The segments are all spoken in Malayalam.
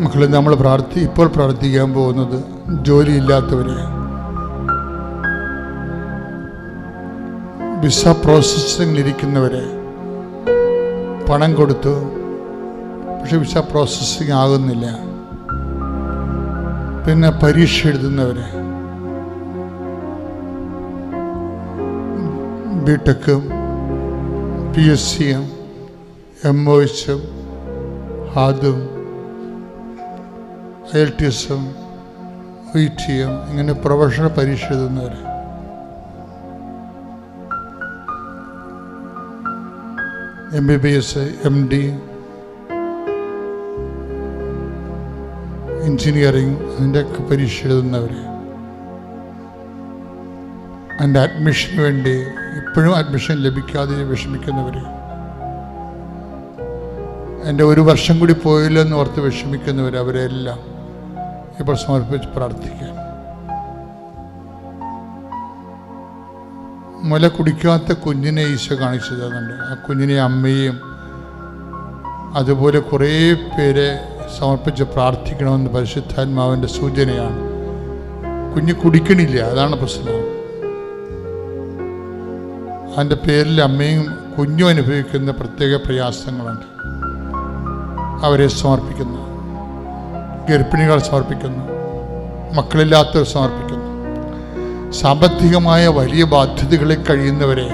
മക്കളെ നമ്മൾ പ്രാർത്ഥി ഇപ്പോൾ പ്രാർത്ഥിക്കാൻ പോകുന്നത് ജോലിയില്ലാത്തവരെ. വിസ പ്രോസസ്സിങ്ങിലിരിക്കുന്നവരെ. പണം കൊടുത്തു പക്ഷെ വിസ പ്രോസസ്സിങ് ആകുന്നില്ല. പിന്നെ പരീക്ഷ എഴുതുന്നവരെ. ബി ടെക്കും പി എസ് സിയും എം ഒ എച്ചും ഹാദും L T S M I T M ഇങ്ങനെ പ്രൊഫഷണൽ പരീക്ഷ എഴുതുന്നവർ M B B S M D engineering അതിന്റെ ഒക്കെ പരീക്ഷ എഴുതുന്നവർ അതിന്റെ അഡ്മിഷന് വേണ്ടി ഇപ്പോഴും അഡ്മിഷൻ ലഭിക്കാതെ വിഷമിക്കുന്നവർ എന്റെ ഒരു വർഷം കൂടി പോയില്ലെന്ന് ഓർത്ത് വിഷമിക്കുന്നവർ അവരെല്ലാം. ഇപ്പോൾ സമർപ്പിച്ച് പ്രാർത്ഥിക്കാം. മുല കുടിക്കാത്ത കുഞ്ഞിനെ ഈശോ കാണിച്ചു തന്നുണ്ട് ആ കുഞ്ഞിനെ അമ്മയും അതുപോലെ കുറേ പേരെ സമർപ്പിച്ച് പ്രാർത്ഥിക്കണമെന്ന് പരിശുദ്ധാത്മാവിന്റെ സൂചനയാണ്. കുഞ്ഞ് കുടിക്കണില്ല അതാണ് പ്രശ്നം. അതിന്റെ പേരിൽ അമ്മയും കുഞ്ഞും അനുഭവിക്കുന്ന പ്രത്യേക പ്രയാസങ്ങളുണ്ട്. അവരെ സമർപ്പിക്കുന്നു. ഗർഭിണികൾ സമർപ്പിക്കുന്നു. മക്കളില്ലാത്തവർ സമർപ്പിക്കുന്നു. സാമ്പത്തികമായ വലിയ ബാധ്യതകളിൽ കഴിയുന്നവരെ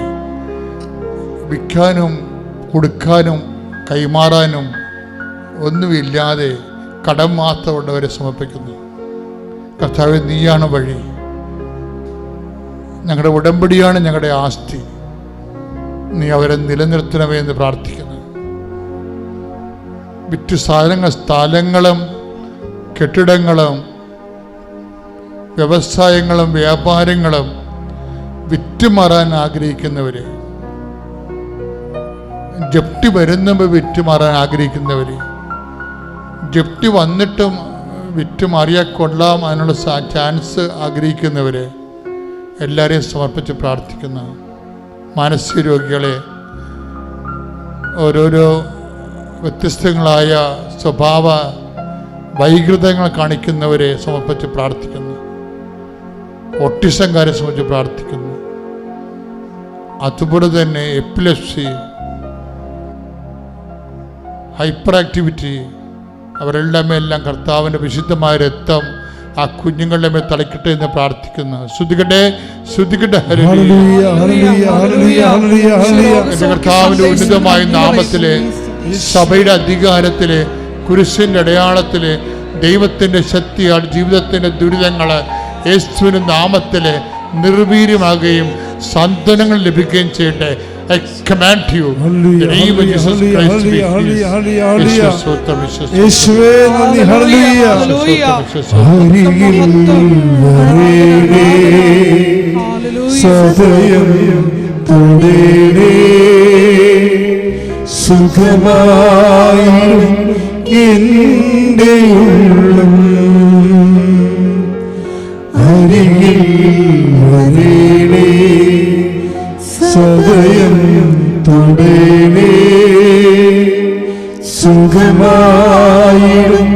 വിൽക്കാനും കൊടുക്കാനും കൈമാറാനും ഒന്നുമില്ലാതെ കടം മാത്രമുള്ളവരെ സമർപ്പിക്കുന്നു. കർത്താവ് നീയാണ് വഴി. ഞങ്ങളുടെ ഉടമ്പടിയാണ് ഞങ്ങളുടെ ആസ്തി. നീ അവരെ നിലനിർത്തണമേ എന്ന് പ്രാർത്ഥിക്കുന്നു. വിറ്റ് സാധനങ്ങൾ സ്ഥലങ്ങളും കെട്ടിടങ്ങളും വ്യവസായങ്ങളും വ്യാപാരങ്ങളും വിറ്റുമാറാൻ ആഗ്രഹിക്കുന്നവർ ജപ്തി വരുന്നുമ്പോൾ വിറ്റുമാറാൻ ആഗ്രഹിക്കുന്നവർ ജപ്തി വന്നിട്ടും വിറ്റുമാറിയാൽ കൊള്ളാം അതിനുള്ള ചാൻസ് ആഗ്രഹിക്കുന്നവർ എല്ലാവരെയും സമർപ്പിച്ച് പ്രാർത്ഥിക്കുന്ന. മാനസിക രോഗികളെ ഓരോരോ വ്യത്യസ്തങ്ങളായ സ്വഭാവ വൈകൃതങ്ങൾ കാണിക്കുന്നവരെ സമർപ്പിച്ച് പ്രാർത്ഥിക്കുന്നു. ഒട്ടിസംകാരെ സംബന്ധിച്ച് പ്രാർത്ഥിക്കുന്നു. അതുപോലെ തന്നെ എപ്പിലെപ്സി ഹൈപ്പർ ആക്ടിവിറ്റി അവരുടെ മേലെല്ലാം കർത്താവിന്റെ വിശുദ്ധമായ രക്തം ആ കുഞ്ഞുങ്ങളുടെ മേൽ തളിക്കട്ടെ എന്ന് പ്രാർത്ഥിക്കുന്നു. ശ്രുതികട്ടെ ശ്രുതികട്ടെ ഹല്ലേലൂയ, ഹല്ലേലൂയ, ഹല്ലേലൂയ, ഹല്ലേലൂയ, ഹല്ലേലൂയ. കർത്താവിന്റെ ഉന്നതമായ നാമത്തിലെ സഭയുടെ അധികാരത്തിലെ കുരിശിന്റെ അടയാളത്തിൽ ദൈവത്തിന്റെ ശക്തിയാൽ ജീവിതത്തിന്റെ ദുരിതങ്ങൾ യേശുവിന്റെ നാമത്തിൽ നിർവീര്യമാകുകയും സന്താനങ്ങൾ ലഭിക്കുകയും ചെയ്യട്ടെ. I command you, വരേണേ സദയം സുഖമായും എന്റെ ഉള്ളം അരികിൽ വരേണേ സദയം തുടേണേ. സുഖമായിടും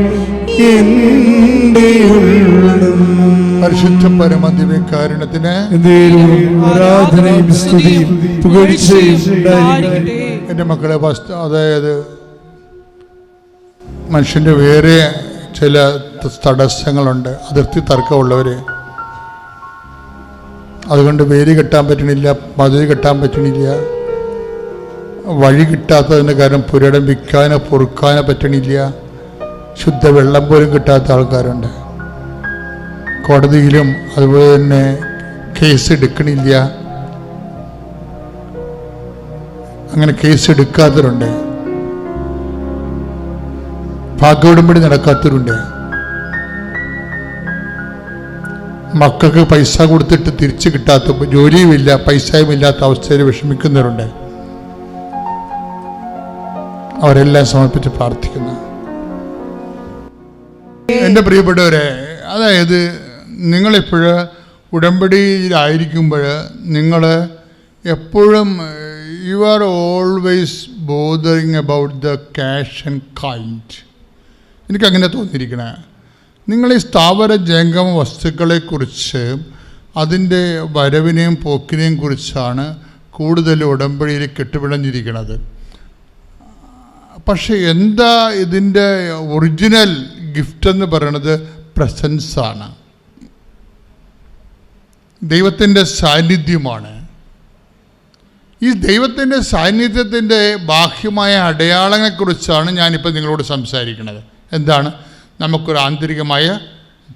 എന്റെ ഉള്ളം. പരിശുദ്ധ പരമദിവ്യകാരുണ്യത്തിന് എന്തേലും ആരാധനയും സ്തുതിയും പുകഴ്ചയും എന്റെ മക്കളെ അതായത് മനുഷ്യന്റെ വേറെ ചില തടസ്സങ്ങളുണ്ട്. അതിർത്തി തർക്കമുള്ളവർ അതുകൊണ്ട് വേര് കെട്ടാൻ പറ്റണില്ല മതിൽ കെട്ടാൻ പറ്റണില്ല. വഴി കിട്ടാത്തതിന്റെ കാരണം പുരടം വിൽക്കാനോ പൊറുക്കാനോ പറ്റണില്ല. ശുദ്ധ വെള്ളം പോലും കിട്ടാത്ത ആൾക്കാരുണ്ട്. കോടതിയിലും അതുപോലെ തന്നെ കേസ് എടുക്കണില്ല. അങ്ങനെ കേസ് എടുക്കാത്തവരുണ്ട്. ഭാഗ്യവിടുമ്പടി നടക്കാത്തവരുണ്ട്. മക്കൾക്ക് പൈസ കൊടുത്തിട്ട് തിരിച്ചു കിട്ടാത്ത ജോലിയുമില്ല പൈസയും ഇല്ലാത്ത അവസ്ഥയിൽ വിഷമിക്കുന്നവരുണ്ട്. അവരെല്ലാം സമർപ്പിച്ച് പ്രാർത്ഥിക്കുന്നു. എന്റെ പ്രിയപ്പെട്ടവരെ അതായത് നിങ്ങളിപ്പോഴ് ഉടമ്പടിയിലായിരിക്കുമ്പോൾ നിങ്ങൾ എപ്പോഴും you are always bothering about the cash and kind എനിക്കങ്ങനെ തോന്നിയിരിക്കണേ. നിങ്ങൾ ഈ സ്ഥാവര ജംഗമ വസ്തുക്കളെക്കുറിച്ച് അതിന്റെ വരവിനെയും പോക്കിനെയും കുറിച്ചാണ് കൂടുതൽ ഉടമ്പടിയിൽ കെട്ടുപിടഞ്ഞിരിക്കുന്നത് പക്ഷെ എന്താ ഇതിന്റെ ഒറിജിനൽ ഗിഫ്റ്റ് എന്ന് പറയുന്നത് പ്രസൻസാണ്. ദൈവത്തിന്റെ സാന്നിധ്യമാണ്. ഈ ദൈവത്തിന്റെ സാന്നിധ്യത്തിന്റെ ബാഹ്യമായ അടയാളങ്ങളെക്കുറിച്ചാണ് ഞാനിപ്പോൾ നിങ്ങളോട് സംസാരിക്കുന്നത് എന്താണ്? നമുക്കൊരു ആന്തരികമായ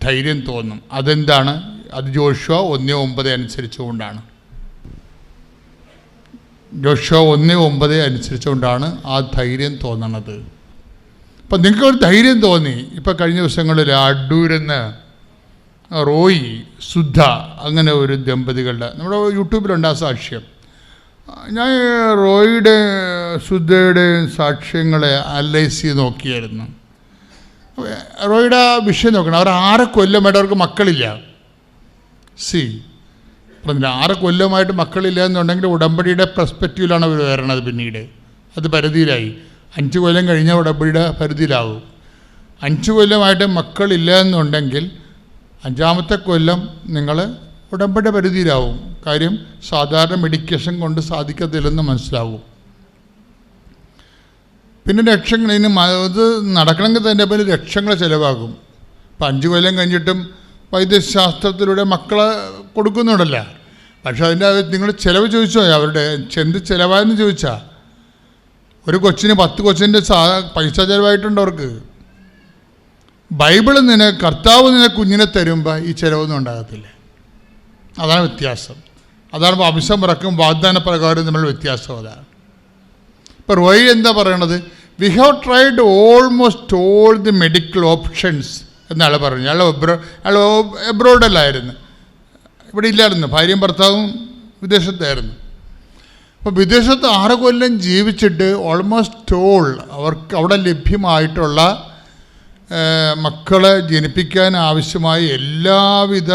ധൈര്യം തോന്നും. അതെന്താണ്? അത് ജോഷുവ ഒന്ന് ഒമ്പത് അനുസരിച്ചുകൊണ്ടാണ്. ജോഷുവ ഒന്ന് ഒമ്പത് അനുസരിച്ചുകൊണ്ടാണ് ആ ധൈര്യം തോന്നണത്. അപ്പം നിങ്ങൾക്കൊരു ധൈര്യം തോന്നി. ഇപ്പോൾ കഴിഞ്ഞ ദിവസങ്ങളിൽ അടൂരെന്ന് റോയി സുദ്ധ അങ്ങനെ ഒരു ദമ്പതികളുടെ നമ്മുടെ യൂട്യൂബിലുണ്ട് ആ സാക്ഷ്യം. ഞാൻ റോയിയുടെ സുധയുടെ സാക്ഷ്യങ്ങളെ ചെയ്ത് നോക്കിയായിരുന്നു. റോയിയുടെ ആ വിഷയം നോക്കണം. അവർ ആറ് കൊല്ലമായിട്ട് അവർക്ക് മക്കളില്ല. സി പറഞ്ഞില്ല ആറ് കൊല്ലമായിട്ട് മക്കളില്ല എന്നുണ്ടെങ്കിൽ ഉടമ്പടിയുടെ പെർസ്പെക്റ്റീവിലാണ് അവർ വരണത് പിന്നീട്. അത് പരിധിയിലായി. അഞ്ച് കൊല്ലം കഴിഞ്ഞാൽ ഉടമ്പടിയുടെ പരിധിയിലാവും. അഞ്ച് കൊല്ലമായിട്ട് മക്കളില്ല എന്നുണ്ടെങ്കിൽ അഞ്ചാമത്തെ കൊല്ലം നിങ്ങൾ ഉടമ്പടി പരിധിയിലാവും. കാര്യം സാധാരണ മെഡിക്കേഷൻ കൊണ്ട് സാധിക്കത്തില്ലെന്ന് മനസ്സിലാവും. പിന്നെ ലക്ഷങ്ങൾ ഇനി അത് നടക്കണമെങ്കിൽ തന്നെ പിന്നെ ലക്ഷങ്ങൾ ചിലവാകും. ഇപ്പം അഞ്ച് കൊല്ലം കഴിഞ്ഞിട്ടും വൈദ്യശാസ്ത്രത്തിലൂടെ മക്കളെ കൊടുക്കുന്നുണ്ടല്ല? പക്ഷെ അതിന്റെ അത് നിങ്ങൾ ചിലവ് ചോദിച്ചോ? അവരുടെ എന്ത് ചിലവായെന്ന് ചോദിച്ചാൽ ഒരു കൊച്ചിന് പത്ത് കൊച്ചിന്റെ പൈസ ചിലവായിട്ടുണ്ട് അവർക്ക്. ബൈബിൾ നിന കർത്താവ് നിന കുഞ്ഞിനെ തരുമ്പോൾ ഈ ചിലവൊന്നും ഉണ്ടാകത്തില്ല. അതാണ് വ്യത്യാസം. അതാണ് വംശം പിറക്കും വാഗ്ദാന പ്രകാരം നമ്മൾ വ്യത്യാസം അതാണ്. ഇപ്പോൾ റോയിൽ എന്താ പറയണത്? We have tried almost all the medical options എന്നാണ് പറഞ്ഞു അയാൾ എബ്രോ അയാൾ എബ്രോഡല്ലായിരുന്നു ഇവിടെ ഇല്ലായിരുന്നു. ഭാര്യയും ഭർത്താവും വിദേശത്തായിരുന്നു. അപ്പോൾ വിദേശത്ത് ആറ് കൊല്ലം ജീവിച്ചിട്ട് ഓൾമോസ്റ്റ് ഓൾ അവർക്ക് അവിടെ ലഭ്യമായിട്ടുള്ള മക്കളെ ജനിപ്പിക്കാൻ ആവശ്യമായ എല്ലാവിധ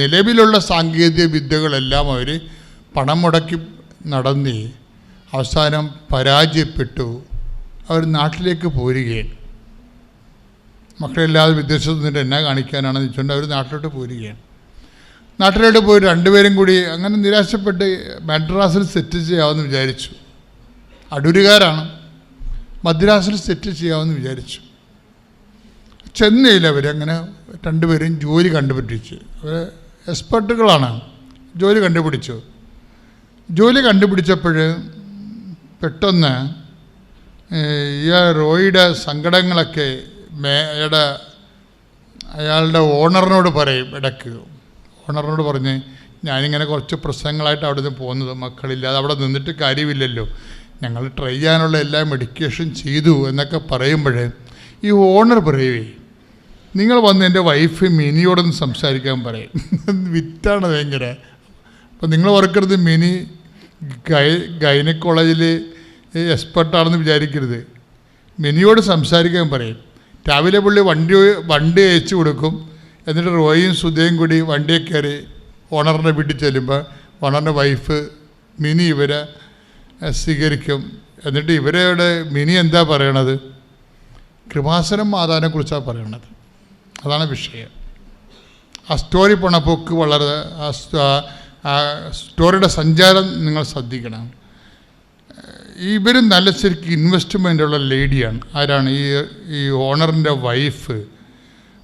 നിലവിലുള്ള സാങ്കേതിക വിദ്യകളെല്ലാം അവർ പണം മുടക്കി നടന്നി. അവസാനം പരാജയപ്പെട്ടു. അവർ നാട്ടിലേക്ക് പോരുകയാണ്. മക്കളില്ലാതെ വിദേശത്ത് നിന്നിട്ട് എന്നാ കാണിക്കാനാണെന്ന് വെച്ചുകൊണ്ട് അവർ നാട്ടിലോട്ട് പോരുകയാണ്. നാട്ടിലോട്ട് പോയി രണ്ടുപേരും കൂടി അങ്ങനെ നിരാശപ്പെട്ട് മദ്രാസിൽ സെറ്റ് ചെയ്യാമെന്ന് വിചാരിച്ചു. അടൂരുകാരാണ് മദ്രാസിൽ സെറ്റ് ചെയ്യാമെന്ന് വിചാരിച്ചു. ചെന്നൈയിൽ അവർ അങ്ങനെ രണ്ടുപേരും ജോലി കണ്ടുപിടിച്ചു. അവർ എക്സ്പെർട്ടുകളാണ്. ജോലി കണ്ടുപിടിച്ചു. ജോലി കണ്ടുപിടിച്ചപ്പോൾ പെട്ടെന്ന് ഈ റോയിയുടെ സങ്കടങ്ങളൊക്കെ മേയുടെ അയാളുടെ ഓണറിനോട് പറയും ഇടയ്ക്ക്. ഓണറിനോട് പറഞ്ഞ് ഞാനിങ്ങനെ കുറച്ച് പ്രശ്നങ്ങളായിട്ട് അവിടെ നിന്ന് പോകുന്നത്. മക്കളില്ലാതെ അവിടെ നിന്നിട്ട് കാര്യമില്ലല്ലോ. ഞങ്ങൾ ട്രൈ ചെയ്യാനുള്ള എല്ലാ മെഡിക്കേഷൻ ചെയ്തു എന്നൊക്കെ പറയുമ്പോൾ ഈ ഓണർ പറയുവേ നിങ്ങൾ വന്ന് എന്റെ വൈഫ് മിനിയോടൊന്ന് സംസാരിക്കാൻ പറയും. വിറ്റാണ് ഭയങ്കര. അപ്പം നിങ്ങൾ ഓർക്കരുത് മിനി ഗൈ ഗൈനക്കോളേജിൽ എക്സ്പെർട്ടാണെന്ന് വിചാരിക്കരുത്. മിനിയോട് സംസാരിക്കാൻ പറയും. രാവിലെ പുള്ളി വണ്ടി വണ്ടി അയച്ചു കൊടുക്കും. എന്നിട്ട് റോയും സുധയും കൂടി വണ്ടിയെ കയറി ഓണറിന്റെ വീട്ടിൽ ചെല്ലുമ്പോൾ ഓണറിന്റെ വൈഫ് മിനി ഇവരെ സ്വീകരിക്കും. എന്നിട്ട് ഇവരുടെ മിനി എന്താ പറയണത്? കൃപാസനം മാതാവിനെക്കുറിച്ചാണ് പറയണത്. അതാണ് വിഷയം. ആ സ്റ്റോറി പോണ പോക്ക് വളരെ ആ സ്റ്റ- ആ സ്റ്റോറിയുടെ സഞ്ചാരം നിങ്ങൾ ശ്രദ്ധിക്കണം. ഇവരും നല്ല ശരിക്കും ഇൻവെസ്റ്റ്മെന്റ് ഉള്ള ലേഡിയാണ് ആരാണ്? ഈ ഈ ഓണറിന്റെ വൈഫ്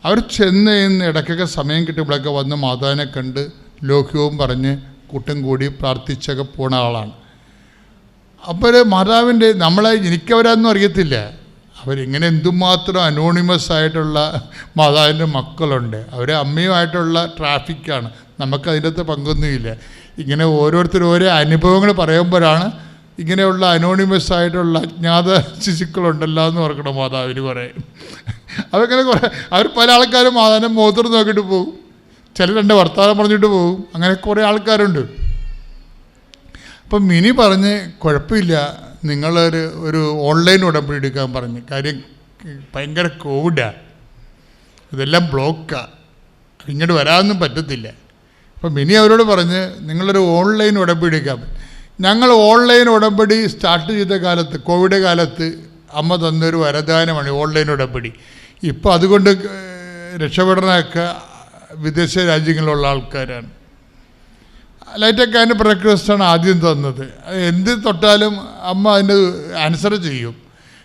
അവർ ചെന്ന് ഇന്ന് ഇടയ്ക്കൊക്കെ സമയം കിട്ടുമ്പോഴൊക്കെ വന്ന് മാതാവിനെ കണ്ട് ലോക്യവും പറഞ്ഞ് കൂട്ടം കൂടി പ്രാർത്ഥിച്ചൊക്കെ പോണ ആളാണ്. അപ്പോൾ മാതാവിന്റെ നമ്മളെ എനിക്കവരാന്നും അറിയത്തില്ല. അവരിങ്ങനെ എന്തുമാത്രം അനോണിമസ് ആയിട്ടുള്ള മാതാവിന്റെ മക്കളുണ്ട്. അവർ അമ്മയുമായിട്ടുള്ള ട്രാഫിക്കാണ് നമുക്ക് അതിന്റെ പങ്കൊന്നുമില്ല. ഇങ്ങനെ ഓരോരുത്തരും ഓരോ അനുഭവങ്ങൾ പറയുമ്പോഴാണ് ഇങ്ങനെയുള്ള അനോണിമസ് ആയിട്ടുള്ള അജ്ഞാത ശിശുക്കളുണ്ടല്ലോ എന്ന് ഓർക്കണം മാതാവിന് കുറേ. അവരിങ്ങനെ കുറേ. അവർ പല ആൾക്കാരും മാതാവിനെ മുഖത്തോട് നോക്കിയിട്ട് പോകും. ചിലർ രണ്ട് വർത്തമാനം പറഞ്ഞിട്ട് പോകും. അങ്ങനെ കുറേ ആൾക്കാരുണ്ട്. അപ്പം മിനി പറഞ്ഞ് കുഴപ്പമില്ല. നിങ്ങളൊരു ഒരു ഓൺലൈൻ ഉടമ്പടി എടുക്കാൻ പറഞ്ഞു. കാര്യം ഭയങ്കര കോവിഡാണ് ഇതെല്ലാം ബ്ലോക്കാണ് ഇങ്ങോട്ട് വരാനൊന്നും പറ്റത്തില്ല. അപ്പം മിനി അവരോട് പറഞ്ഞ് നിങ്ങളൊരു ഓൺലൈൻ ഉടമ്പടി എടുക്കാം ഞങ്ങൾ ഓൺലൈൻ ഉടമ്പടി സ്റ്റാർട്ട് ചെയ്ത കാലത്ത് കോവിഡ് കാലത്ത് അമ്മ തന്നൊരു വരദാനമാണ് ഓൺലൈൻ ഉടമ്പടി. ഇപ്പോൾ അതുകൊണ്ട് രക്ഷപ്പെടാനൊക്കെ വിദേശ രാജ്യങ്ങളിലുള്ള ആൾക്കാരാണ്. ലൈറ്റൊക്കെ അതിന്റെ ബ്രേക്ക്ഫാസ്റ്റാണ് ആദ്യം തന്നത്. എന്ത് തൊട്ടാലും അമ്മ അതിന് ആൻസർ ചെയ്യും.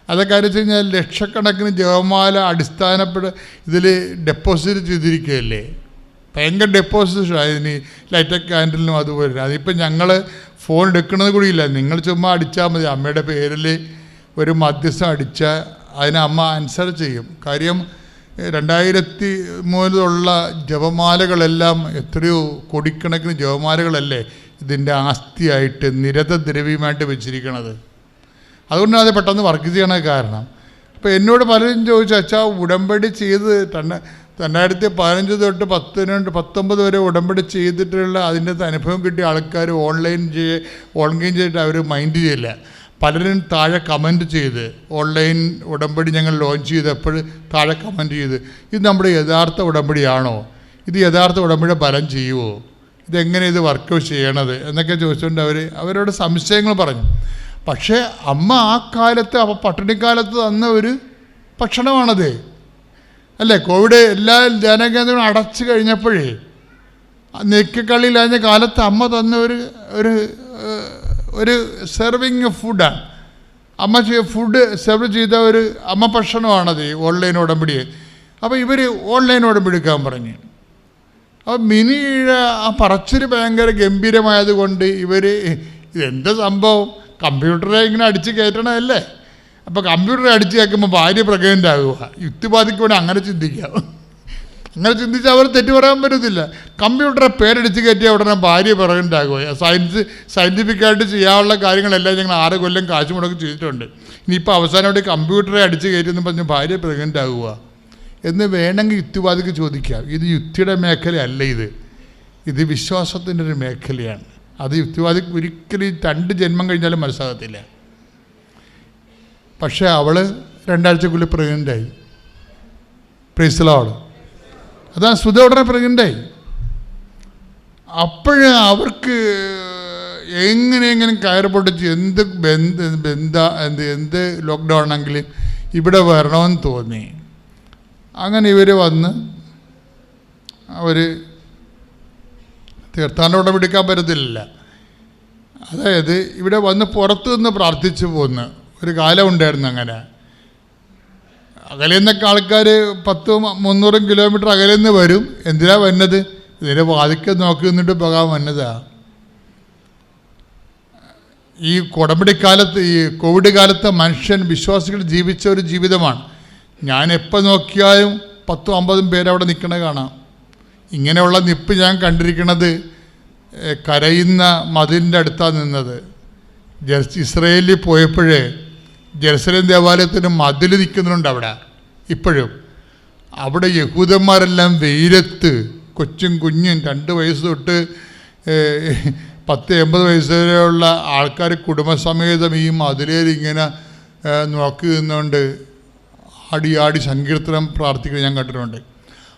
അതൊക്കെ വെച്ച് കഴിഞ്ഞാൽ ലക്ഷക്കണക്കിന് ജപമാല അടിസ്ഥാനപ്പെട ഇതിൽ ഡെപ്പോസിറ്റ് ചെയ്തിരിക്കുകയല്ലേ? ഭയങ്കര ഡെപ്പോസിറ്റ് അതിന് ലൈറ്റർ ക്യാൻഡലിനും അതുപോലെ. അതിപ്പോൾ ഞങ്ങൾ ഫോൺ എടുക്കുന്നത് കൂടിയില്ല നിങ്ങൾ ചുമ്മാ അടിച്ചാൽ മതി. അമ്മയുടെ പേരിൽ ഒരു മധ്യസ്ഥം അടിച്ചാൽ അതിന് അമ്മ ആൻസർ ചെയ്യും. കാര്യം രണ്ടായിരത്തി മൂന്നിലുള്ള ജപമാലകളെല്ലാം എത്രയോ കൊടിക്കണക്കിന് ജപമാലകളല്ലേ ഇതിന്റെ ആസ്തിയായിട്ട് നിരത ദ്രവ്യമായിട്ട് വെച്ചിരിക്കണത്. അതുകൊണ്ടാണ് അത് പെട്ടെന്ന് വർക്ക് ചെയ്യണ കാരണം. അപ്പോൾ എന്നോട് പലരും ചോദിച്ചു അച്ഛാ ഉടമ്പടി ചെയ്ത് തന്നെ രണ്ടായിരത്തി പതിനഞ്ച് തൊട്ട് പത്തിനുണ്ട് പത്തൊമ്പത് വരെ ഉടമ്പടി ചെയ്തിട്ടുള്ള അതിന്റെ അനുഭവം കിട്ടിയ ആൾക്കാർ ഓൺലൈൻ ചെയ്യ ഓൺലൈൻ ചെയ്തിട്ട് അവർ മൈൻഡ് ചെയ്യില്ല. പലരും താഴെ കമന്റ് ചെയ്ത് ഓൺലൈൻ ഉടമ്പടി ഞങ്ങൾ ലോഞ്ച് ചെയ്തപ്പോൾ താഴെ കമന്റ് ചെയ്ത് ഇത് നമ്മുടെ യഥാർത്ഥ ഉടമ്പടിയാണോ? ഇത് യഥാർത്ഥ ഉടമ്പടി ഫലം ചെയ്യുമോ ഇതെങ്ങനെ ഇത് വർക്ക് ചെയ്യണത്? എന്നൊക്കെ ചോദിച്ചുകൊണ്ട് അവർ അവരോട് സംശയങ്ങൾ പറഞ്ഞു. പക്ഷേ അമ്മ ആ കാലത്ത് അപ്പോൾ പട്ടിണിക്കാലത്ത് തന്ന ഒരു ഭക്ഷണമാണത്. അല്ലേ? കോവിഡ് എല്ലാ ധ്യാനകേന്ദ്രങ്ങളും അടച്ചു കഴിഞ്ഞപ്പോഴേ നെക്കിക്കള്ളിയിലാഞ്ഞ കാലത്ത് അമ്മ തന്ന ഒരു ഒരു ഒരു സെർവിങ് ഫുഡാണ് അമ്മ ഫുഡ് സെർവ് ചെയ്ത ഒരു അമ്മ ഭക്ഷണമാണത് ഓൺലൈൻ ഉടമ്പടി. അപ്പോൾ ഇവർ ഓൺലൈൻ ഉടമ്പടി എടുക്കാൻ പറഞ്ഞു. അപ്പോൾ മിനിയുടെ ആ പറച്ചിൽ ഭയങ്കര ഗംഭീരമായതുകൊണ്ട് ഇവർ ഇതെന്താ സംഭവം? കമ്പ്യൂട്ടറെ ഇങ്ങനെ അടിച്ച് കയറ്റണമല്ലേ അപ്പോൾ കമ്പ്യൂട്ടറെ അടിച്ച് കയറ്റുമ്പോൾ ഭാര്യ പ്രഗതിന്റെ യുക്തിവാദിക്ക് വേണ്ടി അങ്ങനെ ചിന്തിക്കാം. അങ്ങനെ ചിന്തിച്ചാൽ അവർ തെറ്റ് പറയാൻ പറ്റത്തില്ല. കമ്പ്യൂട്ടറെ പേരടിച്ച് കയറ്റിയ ഉടനെ ഭാര്യ പിറകുണ്ടാകുമോ സയൻസ് സയന്റിഫിക്കായിട്ട് ചെയ്യാനുള്ള കാര്യങ്ങളെല്ലാം ഞങ്ങൾ ആറ് കൊല്ലം കാശ് മുടക്കി ചെയ്തിട്ടുണ്ട്. ഇനിയിപ്പോൾ അവസാനമായിട്ട് കമ്പ്യൂട്ടറെ അടിച്ച് കയറ്റിയെന്ന് പറഞ്ഞ് ഭാര്യ പ്രഗ്നന്റ് ആകുക എന്ന് വേണമെങ്കിൽ യുക്തിവാദിക്ക് ചോദിക്കാം. ഇത് യുക്തിയുടെ മേഖലയല്ല ഇത്. ഇത് വിശ്വാസത്തിന്റെ ഒരു മേഖലയാണ്. അത് യുക്തിവാദിക്ക് ഒരിക്കലും രണ്ട് ജന്മം കഴിഞ്ഞാലും മനസ്സിലാകത്തില്ല. പക്ഷേ അവൾ രണ്ടാഴ്ചക്കുള്ളിൽ പ്രഗ്നന്റായി പ്രീസലോട് അതാണ് സുധ ഉടനെ പ്രഗ്നന്റായി അപ്പോഴ് അവർക്ക് എങ്ങനെയെങ്കിലും പൊട്ടിച്ച് എന്ത് ബന്ധ ബന്ധ എന്ത് എന്ത് ലോക്ക്ഡൗൺ ആണെങ്കിലും ഇവിടെ വരണമെന്ന് തോന്നി. അങ്ങനെ ഇവർ വന്ന് അവർ തീർത്ഥാടനം പിടിക്കാൻ പറ്റത്തില്ല അതായത് ഇവിടെ വന്ന് പുറത്തു നിന്ന് പ്രാർത്ഥിച്ചു പോന്ന്. ഒരു കാലം ഉണ്ടായിരുന്നു അങ്ങനെ. അകലെ നിന്നൊക്കെ ആൾക്കാർ പത്ത് മുന്നൂറും കിലോമീറ്റർ അകലെ നിന്ന് വരും. എന്തിനാ വന്നത്? ഇതിന്റെ വാതിക്ക നോക്കി നിന്നിട്ട് പോകാൻ വന്നതാ. ഈ കൊടമ്പടിക്കാലത്ത് ഈ കോവിഡ് കാലത്ത് മനുഷ്യൻ വിശ്വാസികൾ ജീവിച്ച ഒരു ജീവിതമാണ്. ഞാൻ എപ്പോൾ നോക്കിയാലും പത്തും അമ്പതും പേരവിടെ നിൽക്കണ കാണാം. ഇങ്ങനെയുള്ള നിപ്പ് ഞാൻ കണ്ടിരിക്കുന്നത് കരയുന്ന മതിലിന്റെ അടുത്താണ് നിന്നത്. ജസ്റ്റ് ഇസ്രയേലിൽ പോയപ്പോഴേ ജെറുസലേം ദേവാലയത്തിന് മതിൽ നിൽക്കുന്നുണ്ട് അവിടെ. ഇപ്പോഴും. അവിടെ യഹൂദന്മാരെല്ലാം വെയിലത്ത് കൊച്ചും കുഞ്ഞും രണ്ട് വയസ്സ് തൊട്ട് പത്ത് എൺപത് വയസ്സ് വരെയുള്ള ആൾക്കാർ കുടുംബസമേതം ഈ ഏഹ്, നോക്കി നിന്നുകൊണ്ട് ആടി ആടി സങ്കീർത്തനം പ്രാർത്ഥിക്കുന്നത് ഞാൻ കണ്ടിട്ടുണ്ട്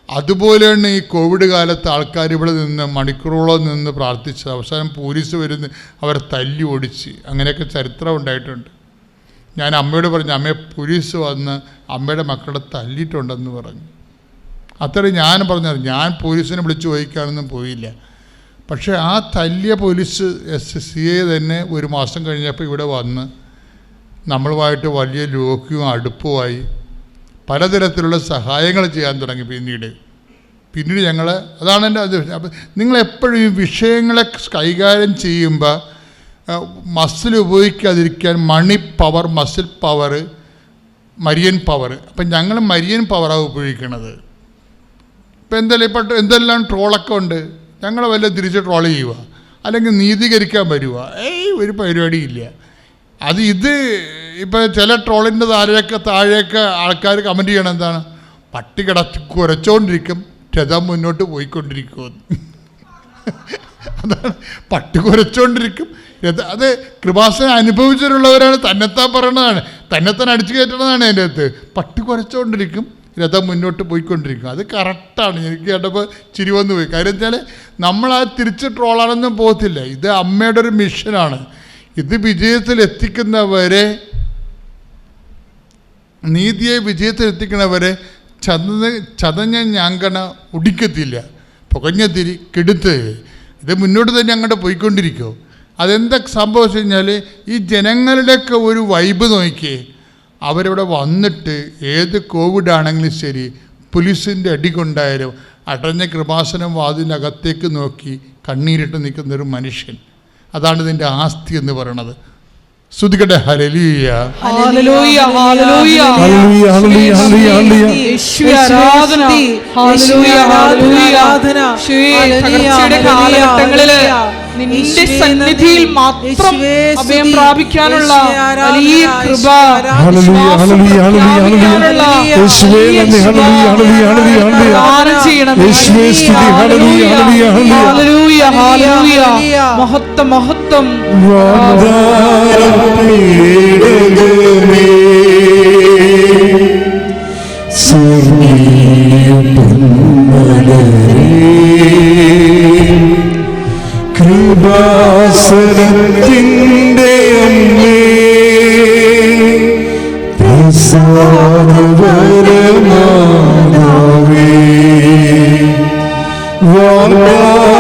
അതുപോലെയാണ് ഈ കോവിഡ് കാലത്ത് ആൾക്കാർ ഇവിടെ നിന്ന് മണിക്കൂറോളം നിന്ന് പ്രാർത്ഥിച്ച് അവസാനം പോലീസ് വരുന്ന അവരെ തല്ലി ഓടിച്ച്. അങ്ങനെയൊക്കെ ചരിത്രം ഉണ്ടായിട്ടുണ്ട്. ഞാൻ അമ്മയോട് പറഞ്ഞു അമ്മയെ പോലീസ് വന്ന് അമ്മയുടെ മക്കളെ തല്ലിയിട്ടുണ്ടെന്ന് പറഞ്ഞു. അത്രയും ഞാൻ പറഞ്ഞത്. ഞാൻ പോലീസിനെ വിളിച്ച് ചോദിക്കാനൊന്നും പോയില്ല. പക്ഷേ ആ തല്ലിയ പോലീസ് എസ് സി എ തന്നെ ഒരു മാസം കഴിഞ്ഞപ്പോൾ ഇവിടെ വന്ന് നമ്മളുമായിട്ട് വലിയ ലോക്യവും അടുപ്പുമായി പലതരത്തിലുള്ള സഹായങ്ങൾ ചെയ്യാൻ തുടങ്ങി പിന്നീട്. പിന്നീട് ഞങ്ങൾ അതാണ് എന്റെ അത് അപ്പം നിങ്ങളെപ്പോഴും ഈ വിഷയങ്ങളെ കൈകാര്യം ചെയ്യുമ്പോൾ muscle ഉപയോഗിക്കാതിരിക്കാൻ money power muscle power Marian power അപ്പം ഞങ്ങൾ മരിയൻ പവറാണ് ഉപയോഗിക്കുന്നത് ഇപ്പം എന്തെല്ലാം ഇപ്പം എന്തെല്ലാം ട്രോളൊക്കെ ഉണ്ട്? ഞങ്ങൾ വല്ല തിരിച്ച് ട്രോൾ ചെയ്യുക അല്ലെങ്കിൽ നീതീകരിക്കാൻ വരുക ഏയ് ഒരു പരിപാടിയില്ല. അത് ഇത് ഇപ്പം ചില ട്രോളിന്റെ താഴെയൊക്കെ താഴെയൊക്കെ ആൾക്കാർ കമന്റ് ചെയ്യണം എന്താണ്? പട്ടി കിടച്ച് കുരച്ചോണ്ടിരിക്കും. രഥം മുന്നോട്ട് പോയിക്കൊണ്ടിരിക്കുമെന്ന് അതാണ്. പട്ടി കുരച്ചോണ്ടിരിക്കും. അത് കൃപാസന അനുഭവിച്ചിട്ടുള്ളവരാണ് തന്നെത്താൻ പറയണതാണ്. തന്നെത്താൻ അടിച്ചു കയറ്റണതാണ് അതിന്റെ അകത്ത്. പട്ടി കുറച്ചുകൊണ്ടിരിക്കും രഥം മുന്നോട്ട് പോയിക്കൊണ്ടിരിക്കും. അത് കറക്റ്റാണ്. എനിക്ക് കേട്ടപ്പോൾ ചിരി വന്നു പോയി. കാര്യം വെച്ചാൽ നമ്മൾ ആ തിരിച്ച് ട്രോളാണെന്നും പോകത്തില്ല. ഇത് അമ്മയുടെ ഒരു മിഷനാണ്. ഇത് വിജയത്തിൽ എത്തിക്കുന്നവരെ നീതിയെ വിജയത്തിൽ എത്തിക്കുന്നവരെ ചതഞ്ഞ ചതഞ്ഞ ഞാങ്കണ ഉടിക്കത്തില്ല പുകഞ്ഞ തിരി കെടുത്ത്. ഇത് മുന്നോട്ട് തന്നെ അങ്ങോട്ട് പോയിക്കൊണ്ടിരിക്കുമോ അതെന്താ സംഭവിച്ചു കഴിഞ്ഞാൽ ഈ ജനങ്ങളുടെയൊക്കെ ഒരു വൈബ് നോക്കിയേ. അവരവിടെ വന്നിട്ട് ഏത് കോവിഡ് ആണെങ്കിലും ശരി പോലീസിന്റെ അടി കൊണ്ടായാലും അടഞ്ഞ കൃപാസനം വാതിനകത്തേക്ക് നോക്കി കണ്ണീരിട്ട് നിൽക്കുന്നൊരു മനുഷ്യൻ. അതാണ് ഇതിന്റെ ആസ്തി എന്ന് പറയണത്. ശ്രുതികട്ടെ ഹരലീയ hallelujah hallelujah. Hallelujah, hallelujah, hallelujah, hallelujah. ആരാധന. ഹല്ലേലൂയ ഹല്ലേലൂയ യേശുവേ തകർച്ചയുടെ കാലഘട്ടങ്ങളിൽ നിന്റെ സന്നിധിയിൽ മാത്രം അഭയം പ്രാപിക്കാനുള്ള വലിയ കൃപ. ഹല്ലേലൂയ, മഹത്വം മഹത്വം. കൃപാസനത്തിന്റെ അമ്മേ പ്രസാദപരമാതാവേ വാഗ്ദാനപീഠകമേ,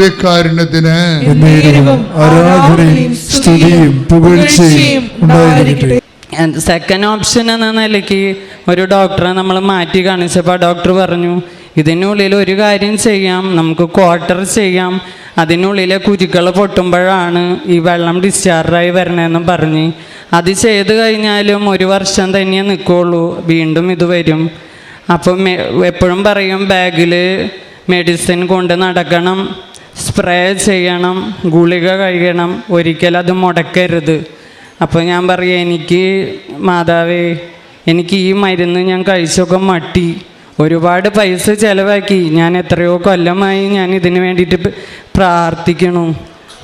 ദിവ്യകാരുണ്യത്തിന് എന്നേരവും ആരാധനയും സ്തുതിയും പുകഴ്ചയും ഉണ്ടായിരിക്കട്ടെ. സെക്കൻഡ് ഓപ്ഷൻ എന്ന നിലയ്ക്ക് ഒരു ഡോക്ടറെ നമ്മൾ മാറ്റി കാണിച്ചപ്പോൾ ഡോക്ടർ പറഞ്ഞു ഇതിനുള്ളിൽ ഒരു കാര്യം ചെയ്യാം നമുക്ക് ക്വാർട്ടർ ചെയ്യാം. അതിനുള്ളിലെ കുരുക്കൾ പൊട്ടുമ്പോഴാണ് ഈ വെള്ളം ഡിസ്ചാർജായി വരണമെന്ന് പറഞ്ഞ്. അത് ചെയ്ത് കഴിഞ്ഞാലും ഒരു വർഷം തന്നെ നിൽക്കുള്ളൂ വീണ്ടും ഇത് വരും. അപ്പം എപ്പോഴും പറയും ബാഗിൽ മെഡിസിൻ കൊണ്ട് നടക്കണം. സ്പ്രേ ചെയ്യണം ഗുളിക കഴിക്കണം അത് മുടക്കരുത്. അപ്പോൾ ഞാൻ പറയും എനിക്ക് മാതാവേ എനിക്ക് ഈ മരുന്ന് ഞാൻ കഴിച്ചൊക്കെ മട്ടി ഒരുപാട് പൈസ ചിലവാക്കി. ഞാൻ എത്രയോ കൊല്ലമായി ഞാൻ ഇതിന് വേണ്ടിയിട്ട് പ്രാർത്ഥിക്കണു.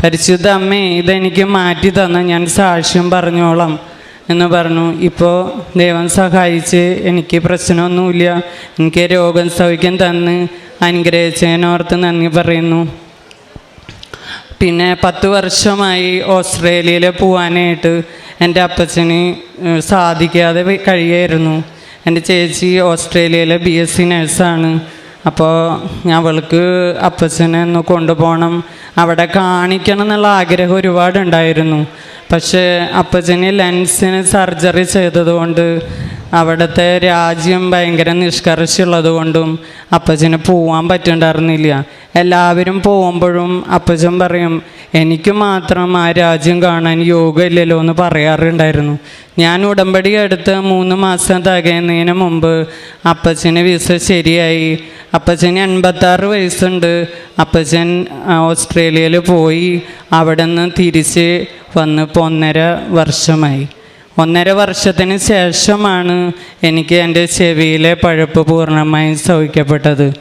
പരിശുദ്ധ അമ്മേ ഇതെനിക്ക് മാറ്റി തന്ന ഞാൻ സാക്ഷ്യം പറഞ്ഞോളാം. എന്ന് പറഞ്ഞു. ഇപ്പോൾ ദൈവം സഹായിച്ച് എനിക്ക് പ്രശ്നമൊന്നുമില്ല. എനിക്ക് രോഗം സൗഖ്യം തന്ന് അനുഗ്രഹിച്ചതിനോർത്ത് നന്ദി പറയുന്നു. പിന്നെ പത്ത് വർഷമായി ഓസ്ട്രേലിയയിൽ പോവാനായിട്ട് എന്റെ അപ്പച്ചന് സാധിക്കാതെ കഴിയായിരുന്നു. എന്റെ ചേച്ചി ഓസ്ട്രേലിയയിലെ ബി എസ് സി നഴ്സാണ്. അപ്പോൾ അവൾക്ക് അപ്പച്ചനെ ഒന്ന് കൊണ്ടുപോകണം അവിടെ കാണിക്കണം എന്നുള്ള ആഗ്രഹം ഒരുപാടുണ്ടായിരുന്നു. പക്ഷേ അപ്പച്ചന് ലെൻസിന് സർജറി ചെയ്തതുകൊണ്ട് അവിടുത്തെ രാജ്യം ഭയങ്കര നിഷ്കർഷുള്ളത് കൊണ്ടും അപ്പച്ചന് പോവാൻ പറ്റണ്ടായിരുന്നില്ല. എല്ലാവരും പോകുമ്പോഴും അപ്പച്ചൻ പറയും എനിക്ക് മാത്രം ആ രാജ്യം കാണാൻ യോഗമില്ലല്ലോ എന്ന് പറയാറുണ്ടായിരുന്നു. ഞാൻ ഉടമ്പടി എടുത്ത് മൂന്ന് മാസം തികയുന്നതിന് മുമ്പ് അപ്പച്ചന് വിസ ശരിയായി. അപ്പച്ചന് എൺപത്താറ് വയസ്സുണ്ട്. അപ്പച്ചൻ ഓസ്ട്രേലിയയിൽ പോയി. അവിടെ നിന്ന് തിരിച്ച് വന്ന് ഒന്നര വർഷമായി. ഒന്നര വർഷത്തിന് ശേഷമാണ് എനിക്ക് എന്റെ ചെവിയിലെ പഴുപ്പ് പൂർണമായും സൗഖ്യപ്പെട്ടത്.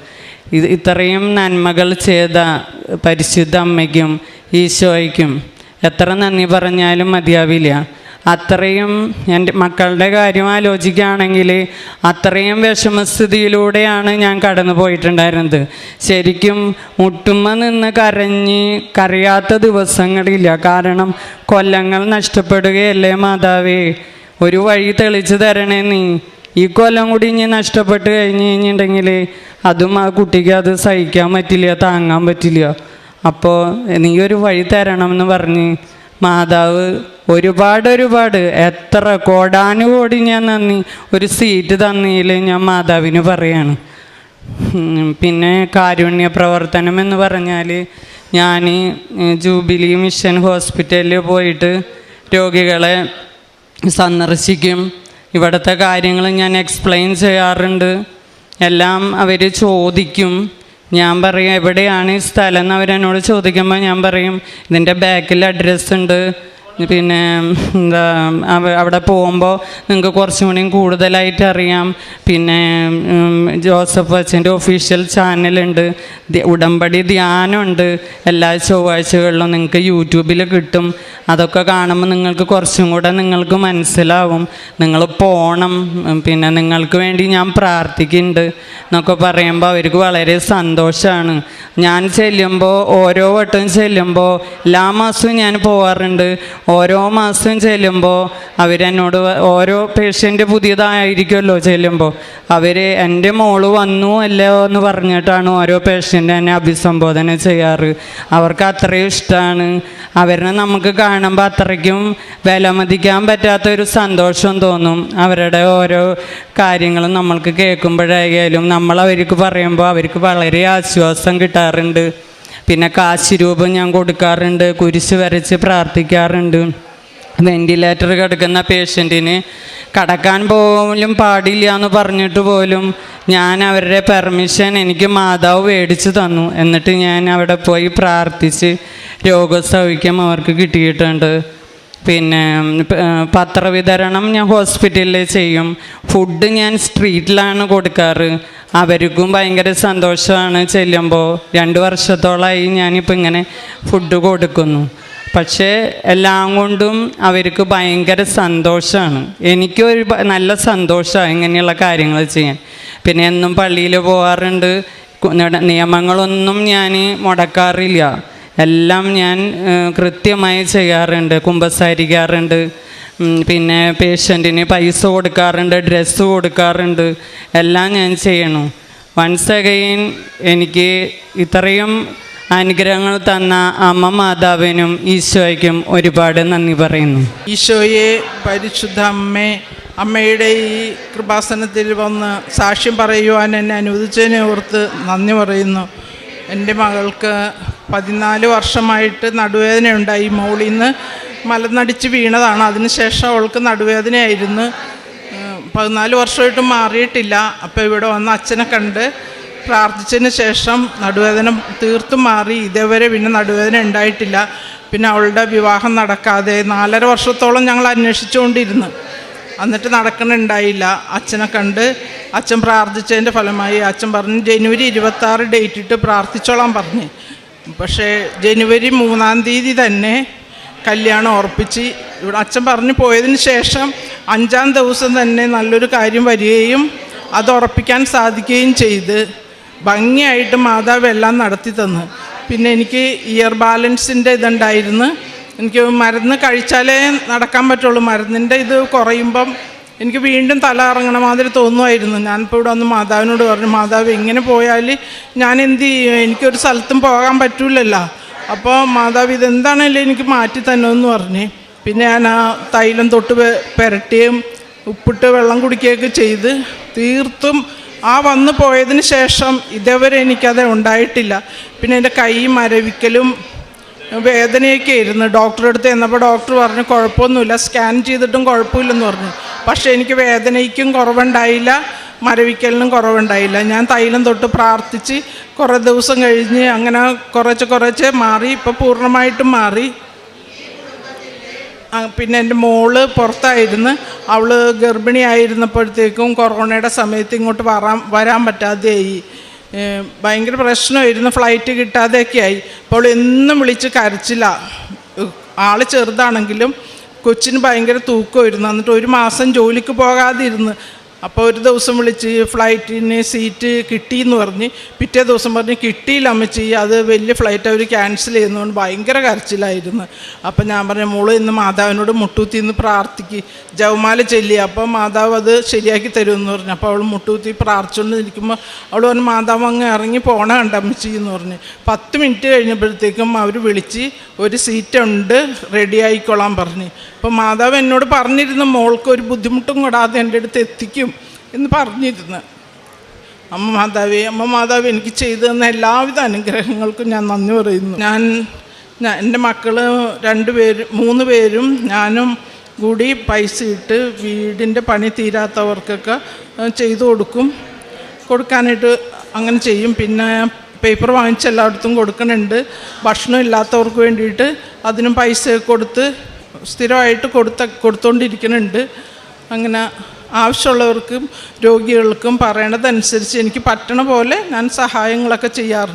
ഇത് ഇത്രയും നന്മകൾ ചെയ്ത പരിശുദ്ധ അമ്മയ്ക്കും ഈശോയ്ക്കും. എത്ര നന്ദി പറഞ്ഞാലും മതിയാവില്ല. അത്രയും എന്റെ മക്കളുടെ കാര്യം ആലോചിക്കുകയാണെങ്കിൽ അത്രയും വിഷമസ്ഥിതിയിലൂടെയാണ് ഞാൻ കടന്നു പോയിട്ടുണ്ടായിരുന്നത്. ശരിക്കും മുട്ടുമ്മ നിന്ന് കരഞ്ഞ് കരയാത്ത ദിവസങ്ങളില്ല. കാരണം കൊല്ലങ്ങൾ നഷ്ടപ്പെടുകയല്ലേ മാതാവേ? ഒരു വഴി തെളിച്ച് തരണേ നീ. ഈ കൊല്ലം കൂടി ഇനി നഷ്ടപ്പെട്ട് കഴിഞ്ഞ് കഴിഞ്ഞിട്ടുണ്ടെങ്കിൽ അതും ആ കുട്ടിക്ക് അത് സഹിക്കാൻ പറ്റില്ല താങ്ങാൻ പറ്റില്ല. അപ്പോൾ നീ ഒരു വഴി തരണം എന്ന് പറഞ്ഞ് മാതാവ് ഒരുപാട് ഒരുപാട് എത്ര കോടാനുകോടി ഞാൻ നന്ദി. ഒരു സീറ്റ് തന്നിയിൽ ഞാൻ മാതാവിന് പറയാണ്. പിന്നെ കാരുണ്യ പ്രവർത്തനം എന്ന് പറഞ്ഞാൽ ഞാൻ ജൂബിലി മിഷൻ ഹോസ്പിറ്റലിൽ പോയിട്ട് രോഗികളെ സന്ദർശിക്കും. ഇവിടുത്തെ കാര്യങ്ങൾ ഞാൻ എക്സ്പ്ലെയിൻ ചെയ്യാറുണ്ട്. എല്ലാം അവർ ചോദിക്കും. ഞാൻ പറയും എവിടെയാണ് ഈ സ്ഥലം? എന്ന് അവരെന്നോട് ചോദിക്കുമ്പോൾ ഞാൻ പറയും ഇതിന്റെ ബാക്കിൽ അഡ്രസ്സ് ഉണ്ട്. പിന്നെ എന്താ അവിടെ പോകുമ്പോൾ നിങ്ങൾക്ക് കുറച്ചും കൂടിയും കൂടുതലായിട്ട് അറിയാം. പിന്നെ ജോസഫ് അച്ഛന്റെ ഒഫീഷ്യൽ ചാനലുണ്ട് ഉടമ്പടി ധ്യാനമുണ്ട്. എല്ലാ ചൊവ്വാഴ്ചകളിലും നിങ്ങൾക്ക് യൂട്യൂബിൽ കിട്ടും. അതൊക്കെ കാണുമ്പോൾ നിങ്ങൾക്ക് കുറച്ചും കൂടെ നിങ്ങൾക്ക് മനസ്സിലാവും. നിങ്ങൾ പോകണം പിന്നെ നിങ്ങൾക്ക് വേണ്ടി ഞാൻ പ്രാർത്ഥിക്കുന്നുണ്ട് എന്നൊക്കെ പറയുമ്പോൾ അവർക്ക് വളരെ സന്തോഷമാണ് ഞാൻ ചെല്ലുമ്പോൾ ഓരോ വട്ടം ചെല്ലുമ്പോൾ എല്ലാ മാസവും ഞാൻ പോവാറുണ്ട്. ഓരോ മാസം ചെല്ലുമ്പോൾ അവരെന്നോട് ഓരോ പേഷ്യന്റ് പുതിയതായിരിക്കുമല്ലോ ചെല്ലുമ്പോൾ അവർ എന്റെ മോൾ വന്നു അല്ലോ എന്ന് പറഞ്ഞിട്ടാണ് ഓരോ പേഷ്യന്റ് എന്നെ അഭിസംബോധന ചെയ്യാറ്. അവർക്ക് അത്രയും ഇഷ്ടമാണ് അവരെ നമുക്ക് കാണുമ്പോൾ അത്രയ്ക്കും വിലമതിക്കാൻ പറ്റാത്ത ഒരു സന്തോഷം തോന്നും. അവരുടെ ഓരോ കാര്യങ്ങളും നമ്മൾക്ക് കേൾക്കുമ്പോഴായാലും നമ്മൾ അവർക്ക് പറയുമ്പോൾ അവർക്ക് വളരെ ആശ്വാസം കിട്ടാറുണ്ട്. പിന്നെ കാശ് രൂപം ഞാൻ കൊടുക്കാറുണ്ട് കുരിശ് വരച്ച് പ്രാർത്ഥിക്കാറുണ്ട്. വെന്റിലേറ്റർ കിടക്കുന്ന പേഷ്യന്റിന് കടക്കാൻ പോലും പാടില്ല എന്ന് പറഞ്ഞിട്ട് പോലും ഞാൻ അവരുടെ പെർമിഷൻ എനിക്ക് മാതാവ് മേടിച്ച് തന്നു. എന്നിട്ട് ഞാൻ അവിടെ പോയി പ്രാർത്ഥിച്ച് രോഗസൗഖ്യം അവർക്ക് കിട്ടിയിട്ടുണ്ട്. പിന്നെ പത്രവിതരണം ഞാൻ ഹോസ്പിറ്റലിൽ ചെയ്യും. ഫുഡ് ഞാൻ സ്ട്രീറ്റിലാണ് കൊടുക്കാറ്. അവർക്കും ഭയങ്കര സന്തോഷമാണ് ചെല്ലുമ്പോൾ രണ്ട് വർഷത്തോളമായി ഞാനിപ്പോൾ ഇങ്ങനെ ഫുഡ് കൊടുക്കുന്നു. പക്ഷേ എല്ലാം കൊണ്ടും അവർക്ക് ഭയങ്കര സന്തോഷമാണ്. എനിക്കൊരു നല്ല സന്തോഷമാണ് ഇങ്ങനെയുള്ള കാര്യങ്ങൾ ചെയ്യാൻ. പിന്നെ എന്നും പള്ളിയിൽ പോകാറുണ്ട് നിയമങ്ങളൊന്നും ഞാൻ മുടക്കാറില്ല. എല്ലാം ഞാൻ കൃത്യമായി ചെയ്യാറുണ്ട് കുമ്പസാരിക്കാറുണ്ട്. പിന്നെ പേഷ്യന്റിന് പൈസ കൊടുക്കാറുണ്ട് ഡ്രസ്സ് കൊടുക്കാറുണ്ട്. എല്ലാം ഞാൻ ചെയ്യണു. വൺസ് അഗൈൻ എനിക്ക് ഇത്രയും അനുഗ്രഹങ്ങൾ തന്ന അമ്മ മാതാവിനും ഈശോയ്ക്കും ഒരുപാട് നന്ദി പറയുന്നു. ഈശോയെ പരിശുദ്ധ അമ്മേ അമ്മയുടെ ഈ കൃപാസനത്തിൽ വന്ന് സാക്ഷ്യം പറയുവാൻ എന്നെ അനുവദിച്ചതിനെ ഓർത്ത് നന്ദി പറയുന്നു. എന്റെ മകൾക്ക് പതിനാല് വർഷമായിട്ട് നടുവേദന ഉണ്ടായി മോളിൽ നിന്ന് മലനടിച്ച് വീണതാണ്. അതിനുശേഷം അവൾക്ക് നടുവേദനയായിരുന്നു. പതിനാല് വർഷമായിട്ടും മാറിയിട്ടില്ല. അപ്പോൾ ഇവിടെ വന്ന് അച്ഛനെ കണ്ട് പ്രാർത്ഥിച്ചതിന് ശേഷം നടുവേദന തീർത്തും മാറി. ഇതേവരെ പിന്നെ നടുവേദന ഉണ്ടായിട്ടില്ല. പിന്നെ അവളുടെ വിവാഹം നടക്കാതെ നാലര വർഷത്തോളം ഞങ്ങൾ അന്വേഷിച്ചുകൊണ്ടിരുന്നു. എന്നിട്ട് നടക്കണുണ്ടായില്ല. അച്ഛനെ കണ്ട് അച്ഛൻ പ്രാർത്ഥിച്ചതിന്റെ ഫലമായി അച്ഛൻ പറഞ്ഞു ജനുവരി ഇരുപത്താറ് ഡേറ്റ് ഇട്ട് പ്രാർത്ഥിച്ചോളാൻ പറഞ്ഞു. പക്ഷേ ജനുവരി മൂന്നാം തീയതി തന്നെ കല്യാണം ഉറപ്പിച്ച് ഇവിടെ അച്ഛൻ പറഞ്ഞു പോയതിന് ശേഷം അഞ്ചാം ദിവസം തന്നെ നല്ലൊരു കാര്യം വരികയും അത് ഉറപ്പിക്കാൻ സാധിക്കുകയും ചെയ്ത് ഭംഗിയായിട്ട് മാതാവ് എല്ലാം നടത്തി തന്നു. പിന്നെ എനിക്ക് ഇയർ ബാലൻസിന്റെ ഇതുണ്ടായിരുന്നു. എനിക്ക് മരുന്ന് കഴിച്ചാലേ നടക്കാൻ പറ്റുള്ളൂ. മരുന്നിന്റെ ഇത് കുറയുമ്പം എനിക്ക് വീണ്ടും തല ഇറങ്ങണ മാതിരി തോന്നുമായിരുന്നു. ഞാനിപ്പോൾ ഇവിടെ വന്ന് മാതാവിനോട് പറഞ്ഞു മാതാവ് ഇങ്ങനെ പോയാൽ ഞാൻ എന്ത് ചെയ്യും? എനിക്കൊരു സ്ഥലത്തും പോകാൻ പറ്റൂലല്ലോ. അപ്പോൾ മാതാവ് ഇതെന്താണല്ലോ എനിക്ക് മാറ്റി തന്നെന്ന് പറഞ്ഞ്. പിന്നെ ഞാൻ ആ തൈലം തൊട്ട് പെരട്ടിയും ഉപ്പിട്ട് വെള്ളം കുടിക്കുകയൊക്കെ ചെയ്ത് തീർത്തും ആ വന്നു പോയതിന് ശേഷം ഇതേവരെ എനിക്കത് ഉണ്ടായിട്ടില്ല. പിന്നെ എന്റെ കൈ മരവിക്കലും വേദനയൊക്കെ ആയിരുന്നു. ഡോക്ടറെ അടുത്ത് എന്നപ്പോൾ ഡോക്ടർ പറഞ്ഞു കുഴപ്പമൊന്നുമില്ല. സ്കാൻ ചെയ്തിട്ടും കുഴപ്പമില്ലെന്ന് പറഞ്ഞു. പക്ഷേ എനിക്ക് വേദനയ്ക്കും കുറവുണ്ടായില്ല. മരവിക്കലിനും കുറവുണ്ടായില്ല. ഞാൻ തൈലം തൊട്ട് പ്രാർത്ഥിച്ച് കുറേ ദിവസം കഴിഞ്ഞ് അങ്ങനെ കുറച്ച് കുറച്ച് മാറി ഇപ്പോൾ പൂർണമായിട്ടും മാറി. പിന്നെ എന്റെ മോൾ പുറത്തായിരുന്നു. അവൾ ഗർഭിണിയായിരുന്നപ്പോഴത്തേക്കും കൊറോണയുടെ സമയത്ത് ഇങ്ങോട്ട് വരാൻ വരാൻ പറ്റാതെയായി. ഭയങ്കര പ്രശ്നമായിരുന്നു. ഫ്ലൈറ്റ് കിട്ടാതെയൊക്കെ ആയി. അപ്പോൾ എന്നും വിളിച്ച് കരച്ചില്ല ആൾ ചെറുതാണെങ്കിലും കൊച്ചിന് ഭയങ്കര തൂക്കമായിരുന്നു. എന്നിട്ട് ഒരു മാസം ജോലിക്ക് പോകാതിരുന്ന് അപ്പോൾ ഒരു ദിവസം വിളിച്ച് ഫ്ലൈറ്റിന് സീറ്റ് കിട്ടി എന്ന് പറഞ്ഞ് പിറ്റേ ദിവസം പറഞ്ഞ് കിട്ടിയില്ല അമ്മച്ചി അത് വലിയ ഫ്ലൈറ്റ് അവർ ക്യാൻസൽ ചെയ്യുന്നതുകൊണ്ട് ഭയങ്കര കരച്ചിലായിരുന്നു. അപ്പം ഞാൻ പറഞ്ഞു മോൾ ഇന്ന് മാതാവിനോട് മുട്ടൂത്തി ഇന്ന് പ്രാർത്ഥിക്ക്. ജവമാല ചൊല്ലി അപ്പോൾ മാതാവ് അത് ശരിയാക്കി തരുമെന്ന് പറഞ്ഞു. അപ്പോൾ അവൾ മുട്ടൂത്തി പ്രാർത്ഥിച്ചുകൊണ്ട് ഇരിക്കുമ്പോൾ അവൾ പറഞ്ഞു മാതാവ് അങ്ങ് ഇറങ്ങി പോണ കണ്ട അമ്മച്ചി എന്ന് പറഞ്ഞ്. പത്ത് മിനിറ്റ് കഴിഞ്ഞപ്പോഴത്തേക്കും അവർ വിളിച്ച് ഒരു സീറ്റ് ഉണ്ട് റെഡി ആയിക്കോളാൻ പറഞ്ഞ്. അപ്പോൾ മാതാവ് എന്നോട് പറഞ്ഞിരുന്ന മോൾക്ക് ഒരു ബുദ്ധിമുട്ടും കൂടാതെ എന്റെ അടുത്ത് എത്തിക്കും. എന്ന് പറഞ്ഞിരുന്നു. അമ്മ മാതാവേ അമ്മ മാതാവ് എനിക്ക് ചെയ്തു തന്ന എല്ലാവിധ അനുഗ്രഹങ്ങൾക്കും ഞാൻ നന്ദി പറയുന്നു. ഞാൻ എന്റെ മക്കൾ രണ്ട് പേരും മൂന്ന് പേരും ഞാനും കൂടി പൈസ ഇട്ട് വീടിന്റെ പണി തീരാത്തവർക്കൊക്കെ ചെയ്തു കൊടുക്കും. കൊടുക്കാനായിട്ട് അങ്ങനെ ചെയ്യും. പിന്നെ പേപ്പർ വാങ്ങിച്ച് എല്ലായിടത്തും കൊടുക്കുന്നുണ്ട് ഭക്ഷണം ഇല്ലാത്തവർക്ക് വേണ്ടിയിട്ട് അതിനും പൈസ കൊടുത്ത് സ്ഥിരമായിട്ട് കൊടുത്ത കൊടുത്തുകൊണ്ടിരിക്കുന്നുണ്ട് അങ്ങനെ ആവശ്യമുള്ളവർക്കും രോഗികൾക്കും പറയണതനുസരിച്ച് എനിക്ക് പറ്റണ പോലെ ഞാൻ സഹായങ്ങളൊക്കെ ചെയ്യാറുണ്ട്.